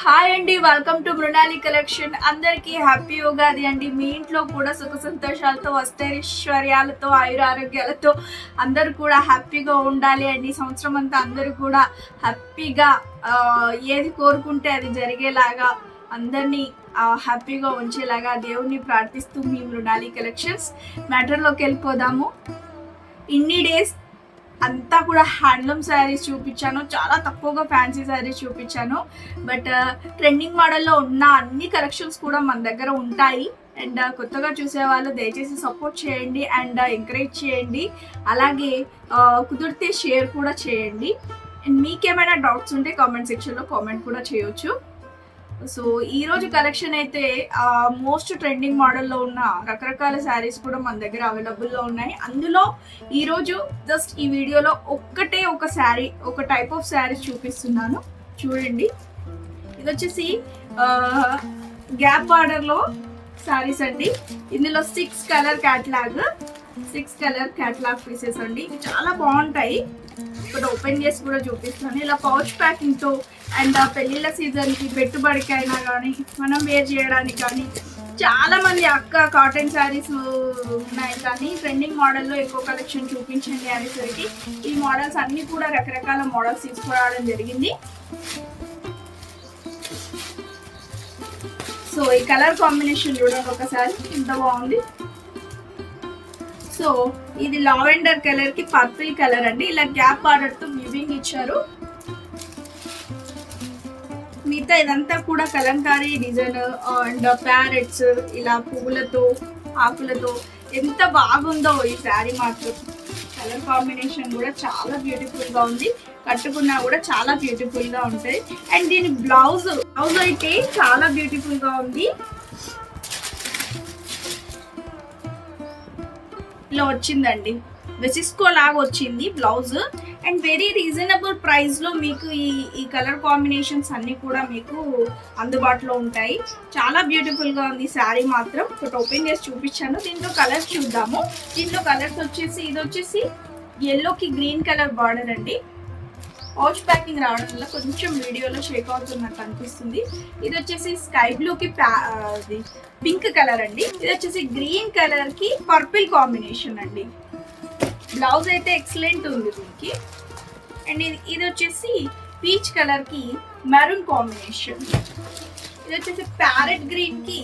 Hi అండి welcome to Mrunali collection అందరికీ happy Ugadi అండి. మీ ఇంట్లో కూడా సుఖ సంతోషాలతో అష్టైశ్వర్యాలతో ఆయుర ఆరోగ్యాలతో అందరూ కూడా హ్యాపీగా ఉండాలి అండి. సంవత్సరం అంతా అందరూ కూడా హ్యాపీగా ఏది కోరుకుంటే అది జరిగేలాగా అందరినీ హ్యాపీగా ఉంచేలాగా దేవుణ్ణి ప్రార్థిస్తూ మీ మృణాలి కలెక్షన్స్ మ్యాటర్లోకి వెళ్ళిపోదాము. ఇన్ని డేస్ అంతా కూడా హ్యాండ్లూమ్ శారీస్ చూపించాను. చాలా తక్కువగా ఫ్యాన్సీ శారీస్ చూపించాను. బట్ ట్రెండింగ్ మోడల్లో ఉన్న అన్ని కలెక్షన్స్ కూడా మన దగ్గర ఉంటాయి. అండ్ కొత్తగా చూసే వాళ్ళు దయచేసి సపోర్ట్ చేయండి అండ్ ఎంకరేజ్ చేయండి. అలాగే కుదిరితే షేర్ కూడా చేయండి. అండ్ మీకేమైనా డౌట్స్ ఉంటే కామెంట్ సెక్షన్లో కామెంట్ కూడా చేయొచ్చు. సో ఈ రోజు కలెక్షన్ అయితే మోస్ట్ ట్రెండింగ్ మోడల్లో ఉన్న రకరకాల శారీస్ కూడా మన దగ్గర అవైలబుల్లో ఉన్నాయి. అందులో ఈరోజు జస్ట్ ఈ వీడియోలో ఒక్కటే ఒక శారీ ఒక టైప్ ఆఫ్ శారీస్ చూపిస్తున్నాను. చూడండి. ఇది వచ్చేసి గ్యాప్ బార్డర్లో శారీస్ అండి. ఇందులో six colour catalogue six colour catalogue pieces అండి. చాలా బాగుంటాయి. ఇక్కడ ఓపెన్ చేసి కూడా చూపిస్తాను. ఇలా పౌచ్ ప్యాకింగ్తో అండ్ పెళ్ళిళ్ళ సీజన్కి పెట్టుబడికి అయినా కానీ మనం వేర్ చేయడానికి కానీ చాలా మంది అక్క కాటన్ శారీస్ ఉన్నాయి. కానీ ట్రెండింగ్ మోడల్లో ఎక్కువ కలెక్షన్ చూపించండి అనేసరికి ఈ మోడల్స్ అన్ని కూడా రకరకాల మోడల్స్ తీసుకురావడం జరిగింది. సో ఈ కలర్ కాంబినేషన్ చూడండి ఒకసారి. ఎంత బాగుంది. సో ఇది లావెండర్ కలర్కి పర్పుల్ కలర్ అండి. ఇలా గ్యాప్ బార్డర్తో వివింగ్ ఇచ్చారు. ఇంకా ఇదంతా కూడా కలంకారీ డిజైన్ అండ్ ప్యారెట్స్ ఇలా పువ్వులతో ఆకులతో ఎంత బాగుందో ఈ శారీ మాత్రం. కలర్ కాంబినేషన్ కూడా చాలా బ్యూటిఫుల్గా ఉంది. కట్టుకున్నా కూడా చాలా బ్యూటిఫుల్గా ఉంటుంది ఉంటాయి. అండ్ దీని బ్లౌజ్ బ్లౌజ్ అయితే చాలా బ్యూటిఫుల్గా ఉంది. ఇలా వచ్చిందండి. వెసిస్కో లాగా వచ్చింది బ్లౌజ్. అండ్ వెరీ రీజనబుల్ ప్రైస్లో మీకు ఈ ఈ కలర్ కాంబినేషన్స్ అన్ని కూడా మీకు అందుబాటులో ఉంటాయి. చాలా బ్యూటిఫుల్గా ఉంది శారీ మాత్రం. ఒకటి ఓపెన్ చేసి చూపించాను. దీంట్లో కలర్స్ చూద్దాము. దీంట్లో కలర్స్ వచ్చేసి ఇది వచ్చేసి ఎల్లోకి గ్రీన్ కలర్ బార్డర్ అండి. పౌచ్ ప్యాకింగ్ రావడం వల్ల కొంచెం వీడియోలో షేక్ అవుతున్నట్టు అనిపిస్తుంది. ఇది వచ్చేసి స్కై బ్లూ కి పింక్ కలర్ అండి. ఇది వచ్చేసి గ్రీన్ కలర్కి పర్పుల్ కాంబినేషన్ అండి. బ్లౌజ్ అయితే ఎక్సలెంట్ ఉంది దీనికి. అండ్ ఇది ఇది వచ్చేసి పీచ్ కలర్కి మెరూన్ కాంబినేషన్. ఇది వచ్చేసి ప్యారెట్ గ్రీన్కి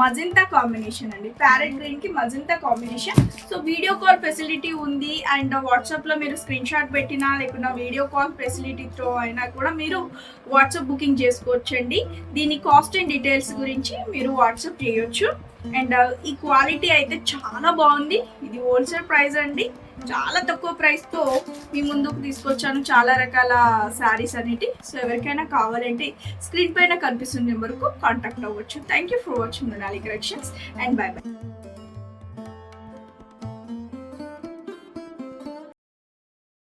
మజంతా కాంబినేషన్ అండి. ప్యారెట్ గ్రీన్కి magenta combination. So video call facility ఉంది అండ్ వాట్సాప్లో మీరు స్క్రీన్ షాట్ పెట్టినా లేకుండా వీడియో కాల్ ఫెసిలిటీతో అయినా కూడా మీరు వాట్సాప్ బుకింగ్ చేసుకోవచ్చండి. దీని కాస్ట్ అండ్ డీటెయిల్స్ గురించి మీరు వాట్సాప్ చేయొచ్చు. అండ్ ఈ క్వాలిటీ అయితే చాలా బాగుంది. ఇది హోల్సేల్ ప్రైస్ అండి. చాలా తక్కువ ప్రైస్తో మీ ముందుకు తీసుకొచ్చాను. చాలా రకాల శారీస్ అనేటి. సో ఎవరికైనా కావాలంటే స్క్రీన్ పైన కనిపిస్తున్న నెంబర్కు కాంటాక్ట్ అవ్వచ్చు. Thank you for watching Manali collections and bye bye